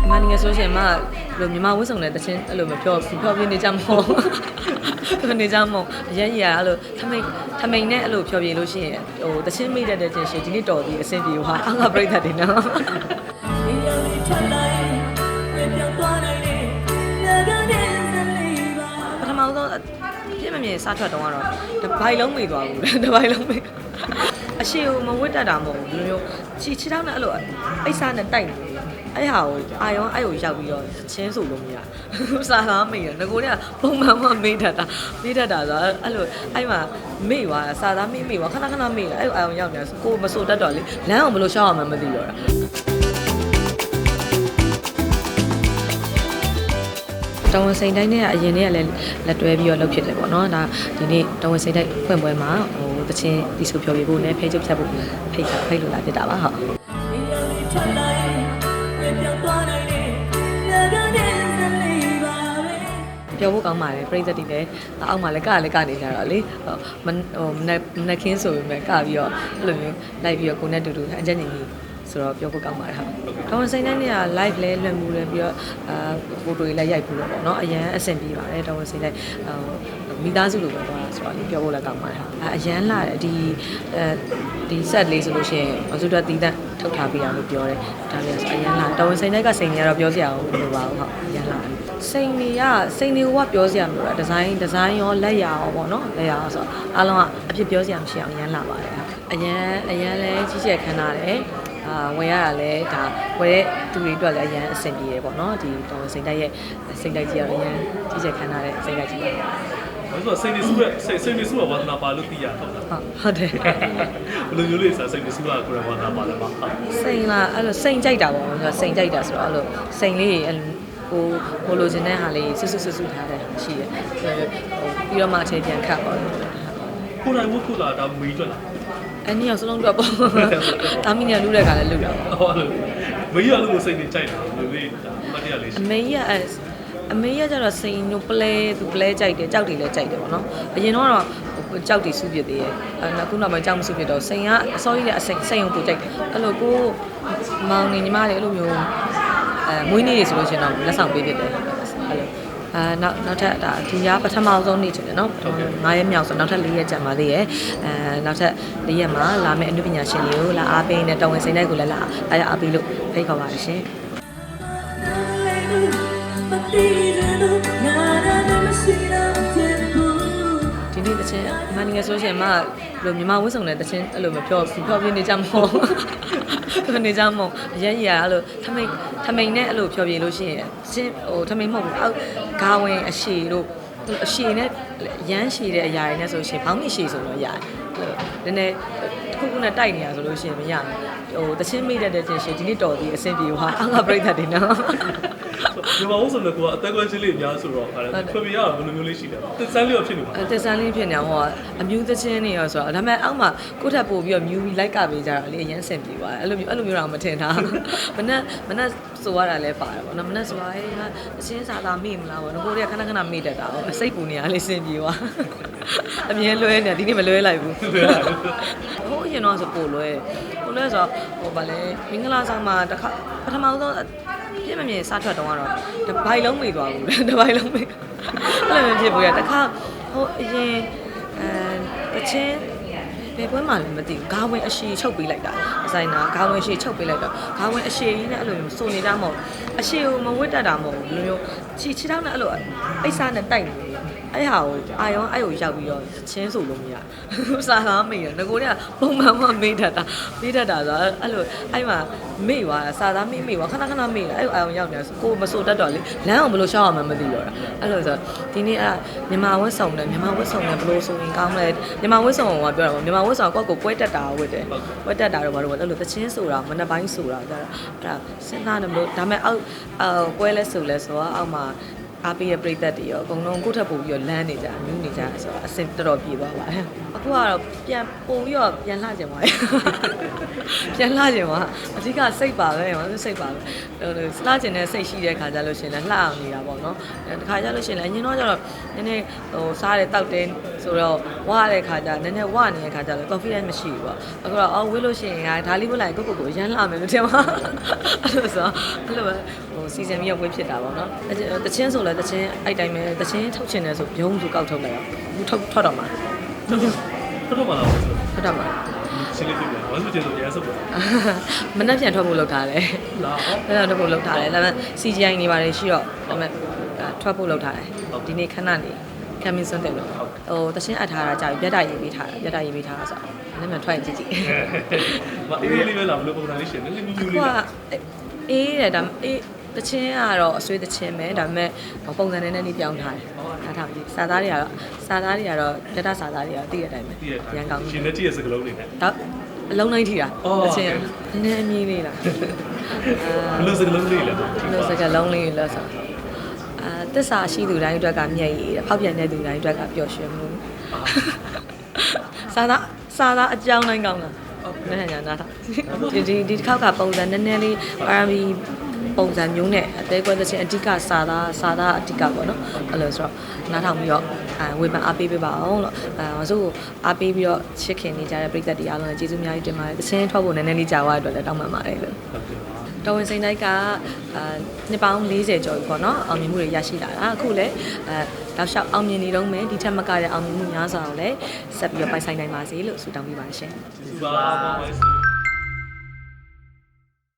မြန်မာနိုင်ငံဆိုရှင်မှာလိုမြန်မာဝတ်စုံတဲ့တချင်းအဲ့လိုမပြောပြောပြနေကြမဟုတ်ပြောနေကြမဟုတ်အရင်ကြီးအဲ့လိုထမိန်ထမိန်နဲ့အဲ့လိုပြောပြလို့ရှိရင်ဟိုတချင်းမိတဲ့တဲ့ချင်းရှင်ဒီနေ့တော်ပြီးအဆင်ပြေဟာအောက်ကပြိတ္တတွေနော်ဒီလိုလေးထလိုက်ပြန်ပြောင်းသွားနိုင်တယ်ငါကနေစလေးပါပထမဆုံးပြည့်မမြင်စားထွက်တော့ကတော့တပိုင်လုံးမိသွားဘူးတပိုင်လုံးမိအရှိကိုမဝတ်တတ်တာမဟုတ်ဘူးဒီလိုမျိုးခြေခြေထောက်နဲ့အဲ့လိုအိတ်စားနဲ့တိုက်နေတယ် အဲ့ဟာကိုအာယောအဲ့ကိုရောက်ပြီးတော့ချင်းဆိုလို့မရစားသားမိတယ်ငကိုကပုံမှန်မှမေးတတ်တာမေးတတ်တာဆိုတော့အဲ့လိုအဲ့မှာမေ့သွားစားသားမေ့မေ့သွားခဏခဏမေ့လာအဲ့အာယောရောက်နေတာကိုမဆိုတတ်တော့လေလမ်းအောင်ဘယ်လိုရှောက်အောင်မှမသိတော့တာတောင်ဝင်စိန်တိုင်းနဲ့အရင်နဲ့ကလည်းလက်တွဲပြီးတော့လုပ်ဖြစ်တယ်ပေါ့နော်ဒါဒီနေ့တောင်ဝင်စိန်တိုင်းဖွင့်ပွဲမှာဟိုတချင်းတီဆိုပြောပြဖို့နဲ့ဖိတ်ချုပ်ဖြတ်ဖို့ဖိတ်ဖိတ်လို့လာဖြစ်တာပါဟုတ်ဒီလိုလေးထလိုက် ပြန်ပြောင်းသွားနိုင်တယ်ငါကနေစလေးပါပဲပြောဖို့ကောင်းပါတယ်ပြိဿတိလည်းအောက်မှာလည်းကလည်းကနေကြတော့လေဟိုမဟိုမနက်မနက်ခင်းဆိုပေမဲ့ကပြီးတော့အဲ့လိုမျိုးလိုက်ပြီးတော့ကိုနဲ့တူတူအကြက်နေကြီးဆိုတော့ပြောဖို့ကောင်းပါတယ်ဟုတ်တောင်ဝင်စိန်တိုင်းနဲ့က live လဲလွှင့်မှုလဲပြီးတော့အာဖိုတိုတွေလည်းရိုက်ပြီးတော့ပေါ့နော်အရန်အဆင်ပြေပါတယ်တောင်ဝင်စိန်တိုင်းဟို မိသားစုလိုပဲသွားတာဆိုတော့လေပြောဖို့လည်းကောင်းပါတယ်ဟုတ်အရန်လာတယ်ဒီအဲဒီ set လေးဆိုလို့ရှိရင်အစုတော့တီးတန့်ထုတ်ထားပေးရလို့ပြောတယ်ဒါလည်းဆိုအရန်လာတောင်ဝင်စိန်တိုင်းကစိန်တွေကတော့ပြောစရာမလိုပါဘူးဟုတ်အရန်လာတယ်စိန်တွေကစိန်တွေကပြောစရာမလိုတာဒီဇိုင်းဒီဇိုင်းရောလက်ရာရောပေါ့နော်လက်ရာရောဆိုတော့အားလုံးကအဖြစ်ပြောစရာမရှိအောင်အရန်လာပါတယ်ဟုတ်အရန်အရန်လဲကြီးကျယ်ခမ်းနားတယ်အာဝင်ရတာလဲဒါဝယ်တဲ့သူတွေအတွက်လည်းအရန်အဆင်ပြေတယ်ပေါ့နော်ဒီတောင်စိန်တိုက်ရဲ့စိန်တိုက်ကြီးကတော့အရန်ကြီးကျယ်ခမ်းနားတဲ့စိန်တိုက်ကြီးပါဟုတ် ဘာလို့ဆိုစိတ်နေစုရဲ့စိတ်စိတ်နေစုကဝါသနာပါလို့သိရဟုတ်လားဟုတ်တယ်ဘယ်လိုမျိုးလေးဆိုစိတ်နေစုကကိုယ်ဝါသနာပါလဲပါဟုတ်စိန်လားအဲ့လိုစိန်ကြိုက်တာပေါ့ကျွန်တော်စိန်ကြိုက်တာဆိုတော့အဲ့လိုစိန်လေးအဲ့လိုဟိုဟိုလိုချင်တဲ့ဟာလေးဆွဆွဆွဆွထားတဲ့ရှိတယ်အဲ့လိုဟိုပြီးတော့မှအချိန်ပြန်ခတ်ပါလို့ကိုယ်တိုင်ဝတ်ခုလာဒါမီးကြွလာအဲ့ဒီအောင်စလုံးတော့ပေါ့တာမီနဲ့လူတဲ့ခါလည်းလူတာပေါ့ဟုတ်လို့မီးရလို့စိတ်နေကြိုက်တာလူလေးဒါမတရားလေးအမေကြီးကအဲ့ အမေကြီးကကျတော့စိန်တို့ပလဲသူပလဲကြိုက်တယ်ကြောက်တွေလည်းကြိုက်တယ်ပေါ့နော်အရင်တော့တော့ကြောက်တွေစုပြစ်သေးရဲ့အဲ့နောက်ခုနောက်ပိုင်းကြောက်မစုပြစ်တော့စိန်ကအစောကြီးတဲ့အစိန်စိန်ုံပူကြိုက်တယ်အဲ့လိုကိုမောင်နေညီမတွေအဲ့လိုမျိုးအဲမွေးနေ့တွေဆိုလို့ရှိရင်တော့လက်ဆောင်ပေးဖြစ်တယ်အဲ့လိုအာနောက်နောက်ထပ်ဒါဒီကပထမဆုံးနေ့ချင်တယ်နော်9ရက်မြောက်ဆိုနောက်ထပ်4ရက်ကြာပါသေးရဲ့အဲနောက်ထပ်4ရက်မှာလာမယ့်အနုပညာရှင်တွေကိုလာအားပေးနေတော်ဝင်စိန်တိုက်ကိုလည်းလာအားရအားပေးလို့ဖိတ်ခေါ်ပါတယ်ရှင် ဒီနေ့တချင်းမြန်မာနိုင်ငံဆိုရှင်မှာလိုမြန်မာဝတ်စုံတဲ့တချင်းအဲ့လိုမပြောပြောပြနေကြမဟုတ်ပြောနေကြမဟုတ်အရင်ကြီးအဲ့လိုထမိန်ထမိန်နဲ့အဲ့လိုပြောပြလို့ရှိရင်ချင်းဟိုထမိန်မဟုတ်ဘူးအောက်ဂါဝင်အရှည်တို့အရှည်နဲ့ရမ်းရှည်တဲ့အရာတွေနဲ့ဆိုရှင်ဘောင်းမြရှည်ဆိုတော့ရတယ်နည်းနည်းတစ် ခုခုနဲ့တိုက်နေရဆိုလို့ရှိရင်မရဘူးဟိုတချင်းမိတဲ့တဲ့ချင်းရှင်ဒီနေ့တော်ပြီးအဆင်ပြေဟာအောက်ကပြိတ္တတွေနော်ဒီမှာဝတ်ဆိုလည်းကိုကအသက်ကွဲချင်းလေးအများဆိုတော့ဟာဖွေပြရဘယ်လိုမျိုးလေးရှိတယ်တစ်စမ်းလေးတော့ဖြစ်နေပါအဲတက်ဆန်းလေးဖြစ်နေအောင်ဟောအမြူးသချင်းနေရောဆိုတော့ဒါပေမဲ့အောက်မှာကိုယ့်ထက်ပို့ပြီးတော့မြူးပြီးလိုက်ကပေးကြတာလေအရင်ဆင်ပြေသွားတယ်အဲ့လိုမျိုးအဲ့လိုမျိုးတော့မထင်တာမနဲ့မနဲ့ဆိုရတာလည်းပါတယ်ပေါ့နော်မနဲ့ဆိုရဟဲ့ငါအချင်းစာသာမိမလားပေါ့နော်ကိုရီးခဏခဏမိတတ်တာပေါ့စိတ်ပူနေရလေးဆင်ပြေသွား အမြဲလွဲနေဒီနေ့မလွဲလိုက်ဘူးဟိုအရင်တော့ဆိုပို့လွဲပို့လွဲဆိုတော့ဟိုဗာလဲမင်္ဂလာဆောင်မှာတစ်ခါပထမဆုံးပြည့်မမြင်စားထွက်တော့ကတော့တပိုင်လုံးမိသွားဘူးတပိုင်လုံးမိအဲ့လိုမျိုးဖြစ်ဘူးရတခါဟိုအရင်အဲတချင်း ဘယ်ပွဲမှလည်းမသိဘူးဂါဝင်အရှိချုပ်ပေးလိုက်တာဒီဇိုင်နာဂါဝင်အရှိချုပ်ပေးလိုက်တော့ဂါဝင်အရှိကြီးနဲ့အဲ့လိုမျိုးစုံနေတာမဟုတ်အရှိကိုမဝတ်တတ်တာမဟုတ်ဘူးဒီလိုမျိုးခြေခြေထောက်နဲ့အဲ့လိုအိတ်စားနဲ့တိုက်နေတယ်အဲ့ဟာကိုအာယောအဲ့ကိုရောက်ပြီးတော့ချင်းဆိုလို့မရဘူးစားသားမေ့ရငကိုကပုံမှန်မှမေ့တတ်တာမေ့တတ်တာဆိုတော့အဲ့လိုအဲ့မှာ မေ့သွားစားသားမေ့မေ့သွားခဏခဏမေ့လာအဲ့အာယောရောက်နေတာကိုမဆိုတတ်တော့လေလမ်းအောင်ဘယ်လိုရှောက်အောင်မှမသိတော့တာအဲ့လိုဆိုဒီနေ့အဲ့မြန်မာဝတ်ဆောင်တယ်မြန်မာဝတ်ဆောင်တယ်ဘယ်လိုဆိုရင်ကောင်းလဲမြန်မာဝတ်ဆောင်ကပြောတာပေါ့မြန်မာဝတ်ဆောင်ကကိုပွဲတက်တာဝတ်တယ်ပွဲတက်တာတော့ဘာလို့လဲအဲ့လိုသချင်းဆိုတာမနက်ပိုင်းဆိုတာကြတော့အဲ့ဒါစဉ်းစားနေမလို့ဒါပေမဲ့အောက်အော်ပွဲလဲဆိုလဲဆိုတော့အောက်မှာ အားပေးရပြိသက်တွေရောအကုန်လုံးကိုယ့်ထပ်ပို့ပြီးတော့လမ်းနေကြမြူးနေကြဆိုတော့အဆင်တော်တော်ပြေသွားပါတယ်အခုကတော့ပြန်ပို့ပြီးတော့ပြန်လှကြပါတယ်ပြန်လှကြပါအဓိကစိတ်ပါပဲမဟုတ်စိတ်ပါပဲဟိုလှကျင်တဲ့စိတ်ရှိတဲ့ခါကျလို့ရှိရင်လည်းလှအောင်နေတာပေါ့နော်အဲတခါကျလို့ရှိရင်လည်းအရင်တော့ကျတော့နည်းနည်းဟိုစားတယ်တောက်တယ် ဆိုတော့ဝရတဲ့ခါကျနည်းနည်းဝနေတဲ့ခါကျတော့ confidence မရှိဘူးပေါ့အခုတော့အော်ဝေးလို့ရှိရင်ဒါလေးဝေးလိုက်ကိုကိုကိုရမ်းလာမယ်လို့ထင်ပါအဲ့လိုဆိုအဲ့လိုပဲဟိုစီဇန်ပြီးတော့ဝေးဖြစ်တာပေါ့နော်တချင်းဆိုလဲတချင်းအဲ့တိုင်းပဲတချင်းထုတ်ချင်တယ်ဆိုရုံးဆိုကောက်ထုတ်လိုက်အောင်ဘူးထုတ်ထွက်တော့မှာတော်တော်မလားဟုတ်ထွက်တော့မှာရှင်းလေးပြပြဝမ်းစုကျင်းဆိုရဲဆုပ်ပါမနှက်ပြန်ထွက်ဖို့လုပ်ထားတယ်လာအဲ့ဒါထွက်ဖို့လုပ်ထားတယ်ဒါပေမဲ့ CGI နေပါတယ်ရှိတော့ဒါပေမဲ့ထွက်ဖို့လုပ်ထားတယ်ဒီနေ့ခဏနေ coming soon တယ်လို့ဟိုတချင်းအပ်ထားတာကြာပြီပြတ်တာရေးပေးထားတာပြတ်တာရေးပေးထားတာဆိုတော့လည်းမထွက်ရင်ကြည့်ကြည့်မအေးလေးပဲလာဘလို့ပုံစံလေးရှင်းလေးလေးမြူးမြူးဟိုလေးကအေးတယ်ဒါအေးတချင်းကတော့အဆွေးတချင်းပဲဒါပေမဲ့ပုံစံနဲ့နဲ့နေပြောင်းထားတယ်ထားထားပြီစာသားတွေကတော့စာသားတွေကတော့ပြတ်တာစာသားတွေကတော့တည့်ရတဲ့အတိုင်းပဲတည့်ရရန်ကောင်းရှင်နဲ့တည့်ရစကလုံးလေးနဲ့တော့အလုံးလိုက်ထိတာအော်တချင်းနည်းနည်းအမြင်လေးလားဘလို့စကလုံးလေးလဲတော့လို့စကလုံးလေးလို့ဆိုအာ တစ္ဆာရှိသူတိုင်းအတွက်ကမျက်ရည်တဲ့ဖောက်ပြန်တဲ့သူတိုင်းအတွက်ကပျော်ရွှင်မှုစာသားစာသားအကြောင်းတိုင်းကောင်းလားဟုတ်နည်းနည်းညာနားထောင်ဒီဒီဒီတစ်ခေါက်ကပုံစံနည်းနည်းလေး R&B ပုံစံမျိုးနဲ့အသေးကွဲတဲ့ချင်းအဓိကစာသားစာသားအဓိကပေါ့နော်အဲ့လိုဆိုတော့နားထောင်ပြီးတော့အဲဝေဖန်အားပေးပေးပါအောင်လို့အဲဆိုအားပေးပြီးတော့ချစ်ခင်နေကြတဲ့ပရိသတ်တွေအားလုံးလည်းကျေးဇူးအများကြီးတင်ပါတယ်တချင်းထွက်ဖို့နည်းနည်းလေးကြာသွားတဲ့အတွက်လည်းတောင်းပန်ပါတယ်လို့ဟု တ်ကဲ့ပါတော်ဝင်စိန်တိုက်ကအာနှစ်ပေါင်း40ကျော်ပြီပေါ့နော်အောင်မြင်မှုတွေရရှိလာတာအခုလည်းအဲတောက်လျှောက်အောင်မြင်နေတော့မယ်ဒီထက်မကတဲ့အောင်မြင်မှုများစွာကိုလည်းဆက်ပြီးတော့ပိုင်ဆိုင်နိုင်ပါစေလို့ဆုတောင်းပေးပါရှင်သူပါပါပါ